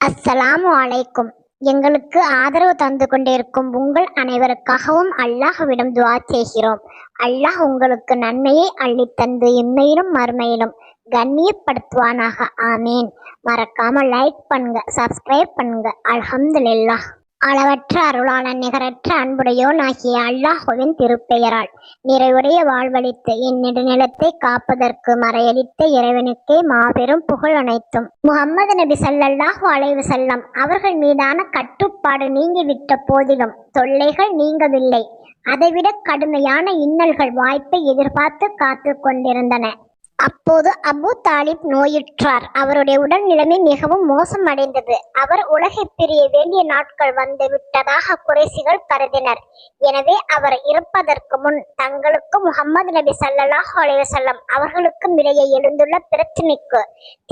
அஸ்ஸலாமு அலைக்கும். எங்களுக்கு ஆதரவு தந்து கொண்டிருக்கும் உங்கள் அனைவருக்காகவும் அல்லாஹ்விடம் துவா செய்கிறோம். அல்லாஹ் உங்களுக்கு நன்மையை அள்ளித் தந்து இம்மையிலும் மறுமையிலும் கண்ணியப்படுத்துவானாக. ஆமீன். மறக்காம லைக் பண்ணுங்க சப்ஸ்கிரைப் பண்ணுங்க. அல்ஹம்துலில்லாஹ். அளவற்ற அருளான நிகரற்ற அன்புடையோன் ஆகிய அல்லாஹுவின் திருப்பெயரால் நிறைவுடைய வாழ்வளித்து என் நெடுநிலத்தை காப்பதற்கு மறையளித்த இறைவனுக்கே மாபெரும் புகழ் அனைத்தும். முகம்மது நபி ஸல்லல்லாஹு அலைவு செல்லம் அவர்கள் மீதான கட்டுப்பாடு நீங்கிவிட்ட போதிலும் தொல்லைகள் நீங்கவில்லை. அதைவிட கடுமையான இன்னல்கள் வாய்ப்பை எதிர்பார்த்து காத்து கொண்டிருந்தன. அப்போது அபு தாலிப் நோயுற்றார். அவருடைய உடல் நிலைமை மிகவும் மோசமடைந்தது. அவர் உலகை பிரிய வேண்டிய நாட்கள் வந்து விட்டதாக குறைசிகள் கருதினர். எனவே அவர் இருப்பதற்கு முன் தங்களுக்கும் முகமது நபி சல்லாஹ் அலைஹி அவர்களுக்கும் இடையே எழுந்துள்ள பிரச்சினைக்கு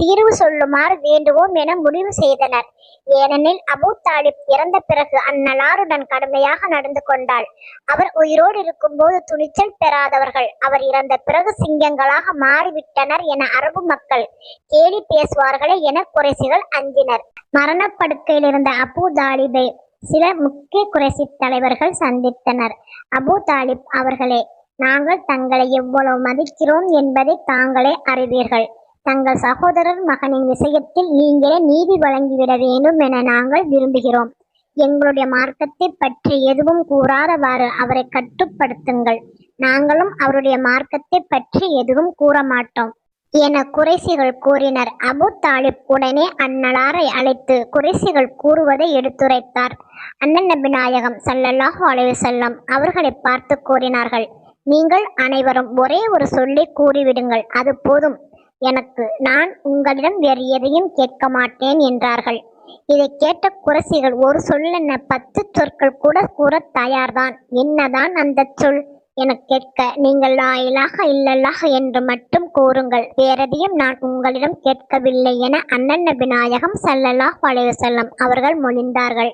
தீர்வு சொல்லுமாறு வேண்டுவோம் என முடிவு செய்தனர். ஏனெனில் அபு தாலிப் இறந்த பிறகு அந்நலாருடன் கடுமையாக நடந்து கொண்டாள். அவர் உயிரோடு இருக்கும்போது துணிச்சல் பெறாதவர்கள். அவர் இறந்த பிறகு சிங்கங்களாக மாறி விட்டனர் என அரபு மக்கள் கேலி பேசுவார்களே என குறைசிகள் அஞ்சினர். மரணப்படுக்கையில் இருந்த அபு தாலிபை சில முக்கிய குறைசி தலைவர்கள் சந்தித்தனர். அபு தாலிப் அவர்களே நாங்கள் தங்களை எவ்வளவு மதிக்கிறோம் என்பதை தாங்களே அறிவீர்கள். தங்கள் சகோதரர் மகனின் விஷயத்தில் நீங்களே நீதி வழங்கிவிட வேண்டும் என நாங்கள் விரும்புகிறோம். எங்களுடைய மார்க்கத்தை பற்றி எதுவும் கூறாதவாறு அவரை கட்டுப்படுத்துங்கள். நாங்களும் அவருடைய மார்க்கத்தை பற்றி எதுவும் கூற மாட்டோம். என குறைசிகள் கூறினர். அபு தாலிப் உடனே அந்நலாரை அழைத்து குறைசிகள் கூறுவதை எடுத்துரைத்தார். அண்ணன் நபி நாயகம் சல்லல்லாஹு அலைஹி செல்லம் அவர்களை பார்த்து கூறினார்கள் நீங்கள் அனைவரும் ஒரே ஒரு சொல்லை கூறிவிடுங்கள் அது போதும். எனக்கு நான் உங்களிடம் வேறு எதையும் கேட்க மாட்டேன் என்றார்கள். இதை கேட்ட குரசிகள் ஒரு சொல்லென்ன பத்து சொற்கள் கூட கூற தயார்தான். என்னதான் அந்த சொல்? என கேட்க நீங்கள் லா இலாஹ என்று மட்டும் கூறுங்கள். வேறெதையும் நான் உங்களிடம் கேட்கவில்லை என அண்ணன் விநாயகம் நாயகம் பழைய அலைஹி அவர்கள் மொழிந்தார்கள்.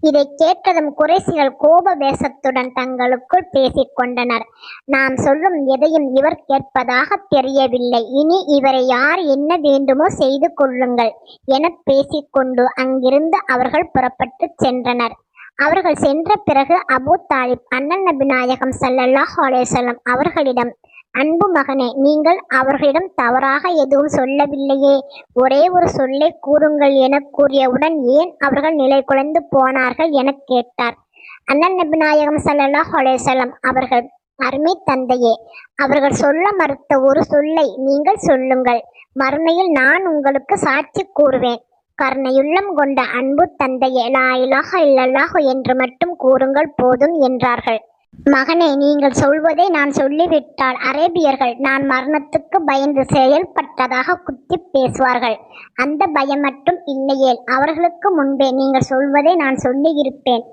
இதை கேட்டதும் குறைசிகள் கோப வேசத்துடன் தங்களுக்குள் பேசிக் கொண்டனர். நாம் சொல்லும் எதையும் இவர் கேட்பதாக தெரியவில்லை. இனி இவரை யார் என்ன வேண்டுமோ செய்து கொள்ளுங்கள் என பேசிக்கொண்டு அங்கிருந்து அவர்கள் புறப்பட்டு சென்றனர். அவர்கள் சென்ற பிறகு அபு தாலிப் அண்ணன் நபி நாயகம் ஸல்லல்லாஹு அலேசல்லம் அவர்களிடம் அன்பு மகனே நீங்கள் அவர்களிடம் தவறாக எதுவும் சொல்லவில்லையே. ஒரே ஒரு சொல்லை கூறுங்கள் என கூறியவுடன் ஏன் அவர்கள் நிலை குலைந்து போனார்கள்? என கேட்டார். அண்ணன் நபி நாயகம் ஸல்லல்லாஹு அலேசல்லம் அவர்கள் அருமை தந்தையே அவர்கள் சொல்ல மறுத்த ஒரு சொல்லை நீங்கள் சொல்லுங்கள். மறுமையில் நான் உங்களுக்கு சாட்சி கூறுவேன். கருணையுள்ளம் கொண்ட அன்பு தந்தையே லா இலாஹ என்று மட்டும் கூறுங்கள் போதும் என்றார்கள். மகனே நீங்கள் சொல்வதை நான் சொல்லிவிட்டால் அரேபியர்கள் நான் மரணத்துக்கு பயந்து செயல்பட்டதாக குத்தி பேசுவார்கள். அந்த பயம் மட்டும் இல்லையேல் அவர்களுக்கு முன்பே நீங்கள் சொல்வதை நான் சொல்லியிருப்பேன்.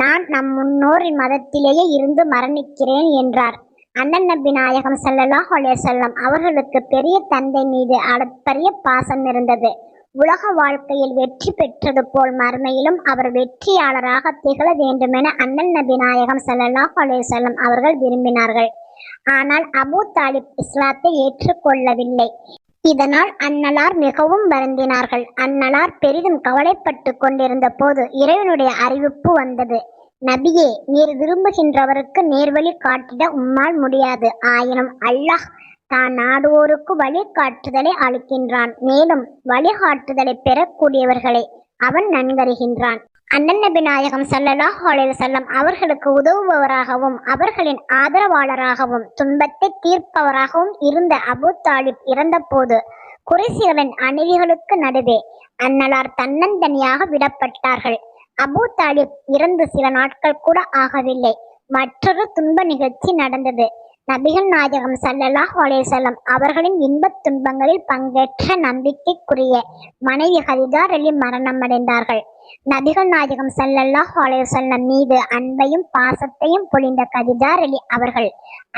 நான் நம் முன்னோரின் மதத்திலேயே இருந்து மரணிக்கிறேன் என்றார். அண்ணன் நபி நாயகம் ஸல்லல்லாஹு அலைஹி அவர்களுக்கு பெரிய தந்தை மீது அளப்பரிய பாசம் இருந்தது. உலக வாழ்க்கையில் வெற்றி பெற்றது போல் மறுமையிலும் அவர் வெற்றியாளராக திகழ வேண்டுமென அண்ணல் நபி நாயகம் சல்லாஹ் அலேசல்லம் அவர்கள் விரும்பினார்கள். ஆனால் அபு தாலிப் இஸ்லாத்தை ஏற்றுக்கொள்ளவில்லை. இதனால் அன்னலார் மிகவும் வருந்தினார்கள். அன்னலார் பெரிதும் கவலைப்பட்டு கொண்டிருந்த போது இறைவனுடைய அறிவிப்பு வந்தது. நபியே நீர் விரும்புகின்றவருக்கு நேர்வழி காட்டிட உம்மால் முடியாது. ஆயினும் அல்லாஹ் தான் நாடுவோருக்கு வழிகாட்டுதலை அளிக்கின்றான். மேலும் வழிகாட்டுதலை பெறக்கூடியவர்களை அவன் நன்கறிகின்றான். அண்ணன் நபி நாயகம் ஸல்லல்லாஹு செல்லம் அவர்களுக்கு உதவுபவராகவும் அவர்களின் ஆதரவாளராகவும் துன்பத்தை தீர்ப்பவராகவும் இருந்த அபு தாலிப் இறந்தபோது குறைசிகளின் அநீதிகளுக்கு நடுவே அன்னலார் தன்னந்தனியாக விடப்பட்டார்கள். அபு தாலிப் இறந்து சில நாட்கள் கூட ஆகவில்லை. மற்றொரு துன்ப நிகழ்ச்சி நடந்தது. நபிகள் நாயகம் ஸல்லல்லாஹு அலேசல்லம் அவர்களின் இன்பத் துன்பங்களில் பங்கேற்ற நம்பிக்கைக்குரிய மனைவி ஹதிஜா அலி மரணமடைந்தார்கள். நபிகள் நாயகம் சல்லல்லாஹ் அலைஹி வஸல்லம் மீது அன்பையும் பாசத்தையும் பொழிந்த கதிஜார் அலி அவர்கள்.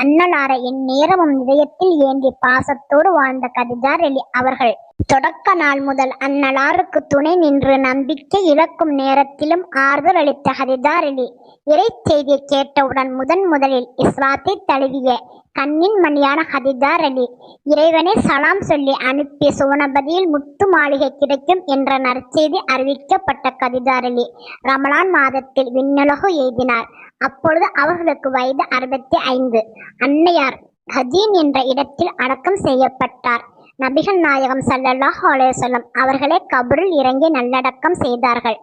அன்னலாரை எந்நேரமும் இதயத்தில் ஏந்தி பாசத்தோடு வாழ்ந்த கதிஜார் அலி அவர்கள். தொடக்க நாள் முதல் அன்னலாருக்கு துணை நின்று நம்பிக்கை இழக்கும் நேரத்திலும் ஆறுதல் அளித்த ஹதிஜா அலி இறை செய்தியை கேட்டவுடன் முதன் முதலில் இஸ்லாத்தை தழுவிய கண்ணின் மணியான ஹதிதார் அலி இறைவனை சலாம் சொல்லி அனுப்பிய சுவனபதியில் முத்து மாளிகை கிடைக்கும் என்ற நற்செய்தி அறிவிக்கப்பட்ட கதிதார் அலி ரமலான் மாதத்தில் விண்ணுலகு எய்தினார். அப்பொழுது அவர்களுக்கு வயது அறுபத்தி ஐந்து. அன்னையார் ஹஜீன் என்ற இடத்தில் அடக்கம் செய்யப்பட்டார். நபிகள் நாயகம் சல்லல்லாஹ் அலைஹி அவர்களை அவர்களே கபரில் இறங்கி நல்லடக்கம் செய்தார்கள்.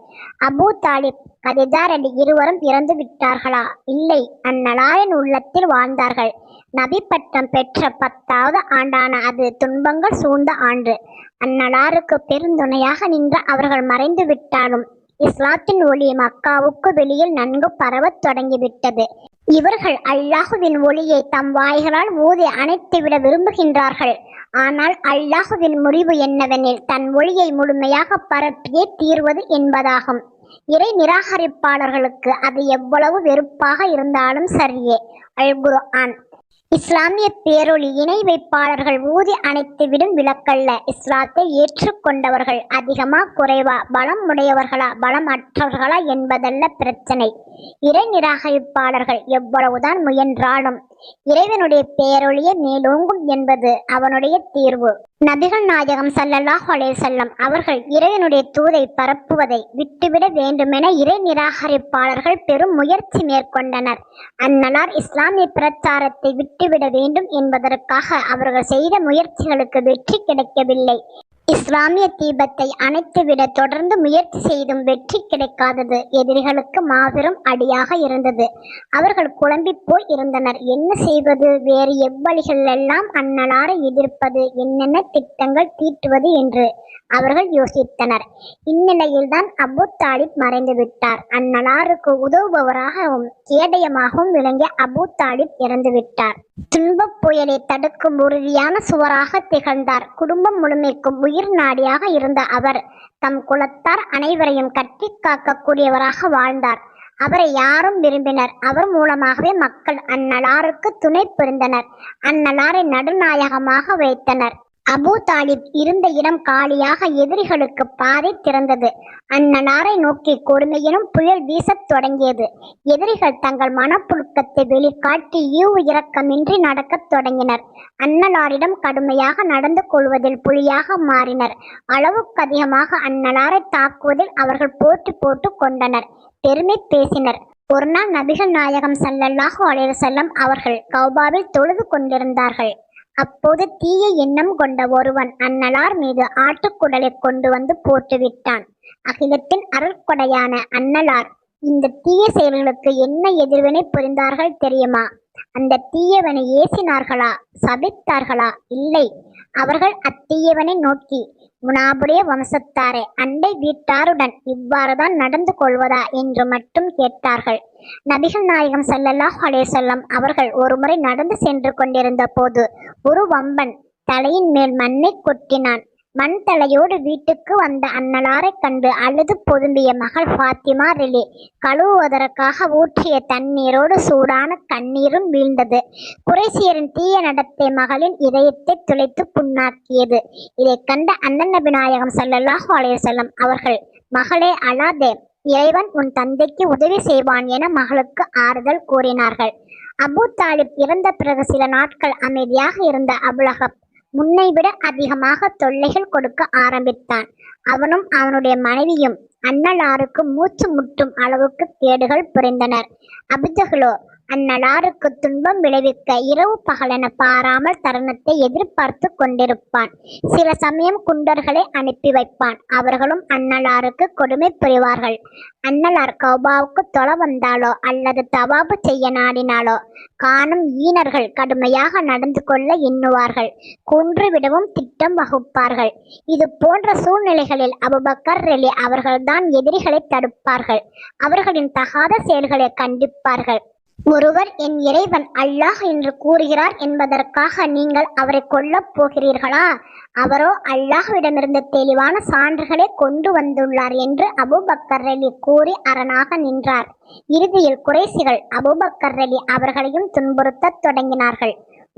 அபூ தாலிப் கதைதாரன் அலி இருவரும் இறந்து விட்டார்களா? இல்லை. அந்நலாரின் உள்ளத்தில் வாழ்ந்தார்கள். நபி பட்டம் பெற்ற பத்தாவது ஆண்டான அது துன்பங்கள் சூழ்ந்த ஆண்டு. அந்நலாருக்கு பெருந்துணையாக நின்ற அவர்கள் மறைந்து விட்டாலும் இஸ்லாத்தின் ஒளி மக்காவுக்கு வெளியில் நன்கு பரவத் தொடங்கிவிட்டது. இவர்கள் அல்லாஹுவின் ஒளியை தம் வாய்களால் ஊதி அணைத்துவிட விரும்புகின்றார்கள். ஆனால் அல்லாஹுவின் முடிவு என்னவெனில் தன் ஒளியை முழுமையாக பரப்பியே தீர்வது என்பதாகும். இறை நிராகரிப்பாளர்களுக்கு அது எவ்வளவு வெறுப்பாக இருந்தாலும் சரியே. அல் குர்ஆன் இஸ்லாமிய பேரொளி இணை வைப்பாளர்கள் ஊதி அணைத்துவிடும் விளக்கல்ல. இஸ்லாத்தை ஏற்றுக்கொண்டவர்கள் அதிகமா குறைவா? பலம் உடையவர்களா? பலம் அற்றவர்களா என்பதல்ல பிரச்சனை. இறை நிராகரிப்பாளர்கள் எவ்வளவுதான் முயன்றாலும் இறைவனுடைய பேரொளியே மேலோங்கும் என்பது அவனுடைய தீர்வு. நபிகள் நாயகம் சல்லல்லாஹ் அலே செல்லம் அவர்கள் இறைவனுடைய தூதை பரப்புவதை விட்டுவிட வேண்டுமென இறை நிராகரிப்பாளர்கள் பெரும் முயற்சி மேற்கொண்டனர். அந்நலார் இஸ்லாமிய பிரச்சாரத்தை விட்டுவிட வேண்டும் என்பதற்காக அவர்கள் செய்த முயற்சிகளுக்கு வெற்றி கிடைக்கவில்லை. இஸ்லாமிய தீபத்தை அணைத்துவிட தொடர்ந்து முயற்சி செய்தும் வெற்றி கிடைக்காதது. எதிரிகளுக்கு மாபெரும் அடியாக இருந்தது. அவர்கள் குழம்பி போய் இருந்தனர். என்ன செய்வது? வேறு எவ்வழிகள் எல்லாம் அந்நலாரை எதிர்ப்பது? என்னென்ன திட்டங்கள் தீட்டுவது என்று அவர்கள் யோசித்தனர். இந்நிலையில்தான் அபு தாலிப் மறைந்து விட்டார். அந்நலாருக்கு உதவுபவராகவும் கேடயமாகவும் விளங்கிய அபு தாலிப் இறந்துவிட்டார் துன்பப் புயலை தடுக்கும் உறுதியான சுவராக திகழ்ந்தார். குடும்பம் முழுமைக்கும் உயிர் நாடியாக இருந்த அவர் தம் குலத்தார் அனைவரையும் கட்டி காக்கக்கூடியவராக வாழ்ந்தார். அவரை யாரும் விரும்பினர். அவர் மூலமாகவே மக்கள் அந்நலாருக்கு துணை புரிந்தனர். அந்நலாரை நடுநாயகமாக வைத்தனர். அபூ தாலிப் இருந்த இடம் காலியாக எதிரிகளுக்கு பாதை திறந்தது. அந்நனாரை நோக்கி கொடுமையினும் புயல் வீசத் தொடங்கியது. எதிரிகள் தங்கள் மனப்புழுக்கத்தை வெளிக்காட்டி ஈவு இரக்கமின்றி நடக்கத் தொடங்கினர். அன்னலாரிடம் கடுமையாக நடந்து கொள்வதில் புலியாக மாறினர். அளவுக்கு அதிகமாக அன்னலாரை தாக்குவதில் அவர்கள் போட்டி போட்டு கொண்டனர். பெருமை பேசினர். ஒரு நாள் நபிகள் நாயகம் சல்லல்லாஹு அலைய செல்லம் அவர்கள் கௌபாவில் தொழுது கொண்டிருந்தார்கள். அப்போது தீய எண்ணம் கொண்ட ஒருவன் அன்னலார் மீது ஆட்டுக்குடலை கொண்டு வந்து போட்டுவிட்டான். அகிலத்தின் அருள்கொடையான அன்னலார் இந்த தீய செயல்களுக்கு என்ன எதிர்வினை புரிந்தார்கள் தெரியுமா? அந்த தீயவனை ஏசினார்களா? சபித்தார்களா? இல்லை. அவர்கள் அத்தீயவனை நோக்கி முனாபுடைய வம்சத்தாரே அண்டை வீட்டாருடன் இவ்வாறுதான் நடந்து கொள்வதா? என்று மட்டும் கேட்டார்கள். நபிகள் நாயகம் சல்லல்லாஹ் அலேசல்லம் அவர்கள் ஒருமுறை நடந்து சென்று கொண்டிருந்த போது ஒரு வம்பன் தலையின் மேல் மண்ணை கொட்டினான். மண் தலையோடு வீட்டுக்கு வந்த அன்னலாரைக் கண்டு அழுது பொதும்பிய மகள் ஃபாத்திமா ரிலி. கழுவுவதற்காக ஊற்றிய தண்ணீரோடு சூடான கண்ணீரும் வீழ்ந்தது. குறைசியரின் தீய நடத்தை மகளின் இதயத்தை துளைத்து புண்ணாக்கியது. இதைக் கண்ட அண்ணன் விநாயகம் நாயகம் ஸல்லல்லாஹு அலைஹி அவர்கள் மகளே அழாதே. இறைவன் உன் தந்தைக்கு உதவி செய்வான் என மகளுக்கு ஆறுதல் கூறினார்கள். அபு தாலிப் இறந்த பிறகு சில நாட்கள் அமைதியாக இருந்த அபுலகப் முன்னை விட அதிகமாக தொல்லைகள் கொடுக்க ஆரம்பித்தான். அவனும் அவனுடைய மனைவியும் அன்னலாருக்கு மூச்சு முட்டும் அளவுக்கு கேடுகள் புரிந்தனர். அபிஜகுலோ அந்நலாருக்கு துன்பம் விளைவிக்க இரவு பகலென பாராமல் தருணத்தை எதிர்பார்த்து கொண்டிருப்பான். சில சமயம் குண்டர்களை அனுப்பி வைப்பான். அவர்களும் அன்னலாருக்கு கொடுமை புரிவார்கள். அன்னலார் கௌபாவுக்கு தொலை வந்தாலோ அல்லது தவாபு செய்ய நாடினாலோ காணும் ஈனர்கள் கடுமையாக நடந்து கொள்ள எண்ணுவார்கள். கொன்று விடவும் திட்டம் வகுப்பார்கள். இது போன்ற சூழ்நிலைகளில் அபுபக்கர் ரெலி அவர்கள்தான் எதிரிகளை தடுப்பார்கள். அவர்களின் தகாத செயல்களை கண்டிப்பார்கள். ஒருவர் என் இறைவன் அல்லாஹ் என்று கூறுகிறார் என்பதற்காக நீங்கள் அவரை கொல்லப் போகிறீர்களா? அவரோ அல்லாஹ்விடமிருந்து தெளிவான சான்றுகளை கொண்டு வந்துள்ளார் என்று அபுபக்கர் ரலி கூறி அரணாக நின்றார். இறுதியில் குறைசிகள் அபுபக்கர் ரலி அவர்களையும் துன்புறுத்தத் தொடங்கினார்கள்.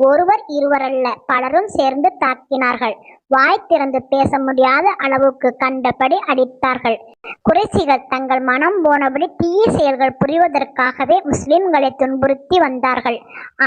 ஒருவர் இருவரல்ல பலரும் சேர்ந்து தாக்கினார்கள். வாய் திறந்து பேச முடியாத அளவுக்கு கண்டபடி அடித்தார்கள். குறைசிகள் தங்கள் மனம் போனபடி தீய செயல்கள் புரிவதற்காகவே முஸ்லிம்களை துன்புறுத்தி வந்தார்கள்.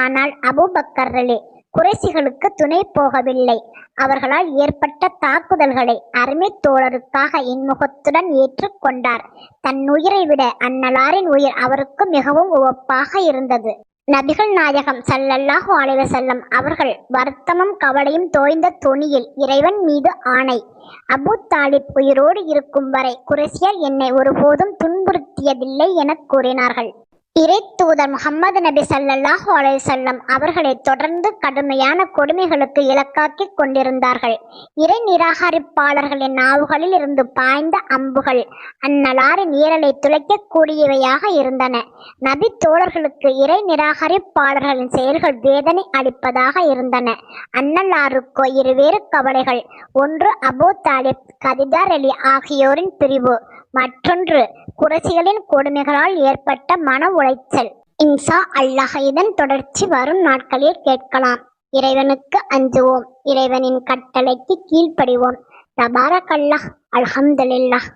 ஆனால் அபூபக்கர் அலி குறைசிகளுக்கு துணை போகவில்லை. அவர்களால் ஏற்பட்ட தாக்குதல்களை அருமை தோழருக்காக இன்முகத்துடன் ஏற்றுக்கொண்டார் தன் உயிரை விட அன்னலாரின் உயிர் அவருக்கு மிகவும் உவப்பாக இருந்தது. நபிகள் நாயகம் சல்லல்லாஹு அலைஹி வஸல்லம் அவர்கள் வருத்தமும் கவலையும் தோய்ந்த தொனியில் இறைவன் மீது ஆணை. அபூ தாலிப் உயிரோடு இருக்கும் வரை குரேஷியர் என்னை ஒருபோதும் துன்புறுத்தியதில்லை எனக் கூறினார்கள். இறை தூதர் முகமது நபி சல்லாஹு அலைசல்லம் அவர்களை தொடர்ந்து கடுமையான கொடுமைகளுக்கு இலக்காக்கிக் கொண்டிருந்தார்கள். இறை நிராகரிப்பாளர்களின் நாவுகளில் இருந்து பாய்ந்த அம்புகள் அந்நலாரின் ஈரலை துளைக்கக்கூடியவையாக இருந்தன. நபி தோழர்களுக்கு இறை நிராகரிப்பாளர்களின் செயல்கள் வேதனை அளிப்பதாக இருந்தன. அன்னலாருக்கோ இருவேறு கவலைகள். ஒன்று அபு தாலிப் கதிதார் அலி ஆகியோரின் பிரிவு. மற்றொன்று குறைசிகளின் கொடுமைகளால் ஏற்பட்ட மன உளைச்சல். இன்சா அல்லாஹ் இதன் தொடர்ச்சி வரும் நாட்களில் கேட்கலாம். இறைவனுக்கு அஞ்சுவோம். இறைவனின் கட்டளைக்கு கீழ்ப்படிவோம். தபாரக் அல்லாஹ் அல்ஹம்துலில்லாஹ்.